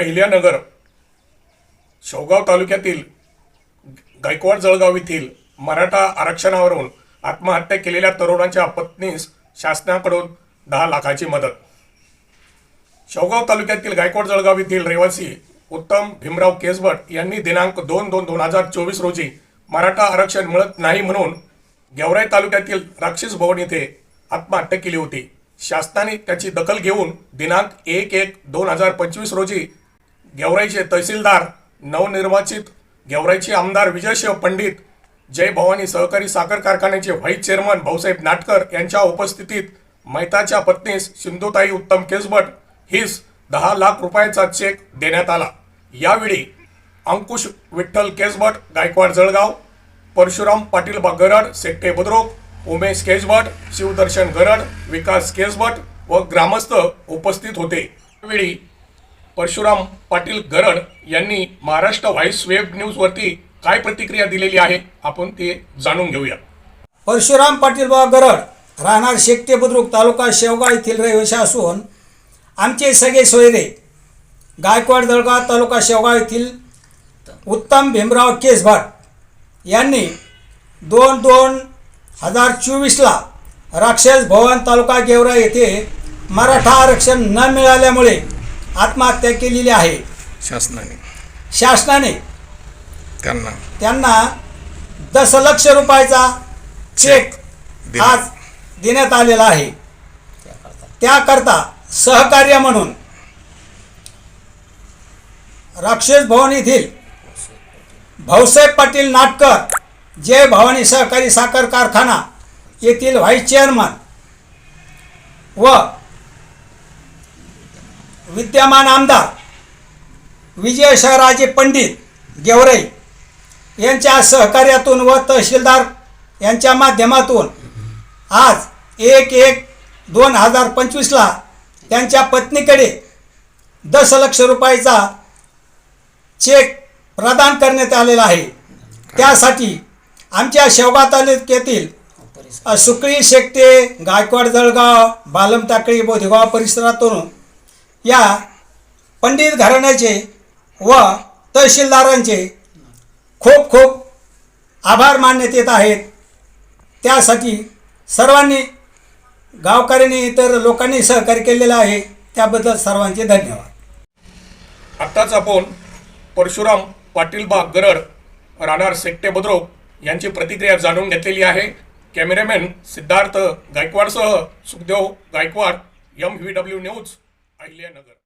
अहिल्यानगर शेवगाव तालुक्यातील गायकवाड जळगाव येथील मराठा आरक्षणावरून आत्महत्या केलेल्या तरुणाच्या पत्नीस शासनाकडून दहा लाखाची मदत. शेवगाव तालुक्यातील गायकवाड जळगाव येथील रहिवासी उत्तम भीमराव केसभट यांनी दिनांक दोन दोन दोन हजार चोवीस रोजी मराठा आरक्षण मिळत नाही म्हणून गेवराई तालुक्यातील राक्षस भवन येथे आत्महत्या केली होती. शासनाने त्याची दखल घेऊन दिनांक एक एक दोन हजार पंचवीस रोजी गेवराईचे तहसीलदार नवनिर्वाचित गेवराईचे आमदार विजयशिव पंडित जय भवानी सहकारी साखर कारखान्याचे व्हाईस चेअरमन भाऊसाहेब नाटकर यांच्या उपस्थितीत मैताच्या पत्नीस सिंधुताई उत्तम केसभट हिस दहा लाख रुपयाचा चेक देण्यात आला. यावेळी अंकुश विठ्ठल केसभट गायकवाड जळगाव परशुराम पाटील गरड सेट्टे बुद्रुक उमेश केसभट शिवदर्शन गरड विकास केसभट व ग्रामस्थ उपस्थित होते. यावेळी परशुराम पाटील गरड यांनी महाराष्ट्र व्हाईस वेब न्यूजवरती काय प्रतिक्रिया दिलेली आहे आपण ते जाणून घेऊया. परशुराम पाटील बाबा गरड राहणार शेकटे बुद्रुक तालुका शेवगाव येथील रहिवासी असून आमचे सगळे सोयरे गायकवाड दळगाव तालुका शेवगाव येथील उत्तम भीमराव केसभट यांनी दोन दोन हजार चोवीसला राक्षस भवन तालुका गेवरा येथे मराठा आरक्षण न मिळाल्यामुळे आत्महत्या केलेली आहे. शासनाने. शासनाने त्यांना. त्यांना दशलक्ष रुपयाचा चेक. आज देण्यात आलेला आहे. त्याकरता सहकार्य म्हणून राक्षस भवन येथील भाऊसाहेब पाटील नाटकर जय भवानी सहकारी साखर कारखाना येथील व्हाईस चेअरमन व विद्यमान आमदार विजय शहराजे पंडित गेवरे यांच्या सहकार्यातून व तहसीलदार यांच्या माध्यमातून आज एक एक दोन हजार पंचवीसला त्यांच्या पत्नीकडे दशलक्ष रुपयाचा चेक प्रदान करण्यात आलेला आहे. त्यासाठी आमच्या शेवगा तालुक्यातील सुकळी शेकटे गायकवाड जळगाव बालमटाकळी बोधेगाव परिसरातून या पंडित घराण्याचे व तहसीलदारांचे खूप खूप आभार मानण्यात येत आहेत. त्यासाठी सर्वांनी गावकऱ्यांनी इतर लोकांनी सहकार्य केलेलं आहे. त्याबद्दल सर्वांचे धन्यवाद. आत्ताच आपण परशुराम पाटील बाग गरड राहणार सेट्टे बद्रो यांची प्रतिक्रिया जाणून घेतलेली आहे. Cameraman Siddharth गायकवाडसह Sukhdev Gaikwad M V W news Ahilyanagar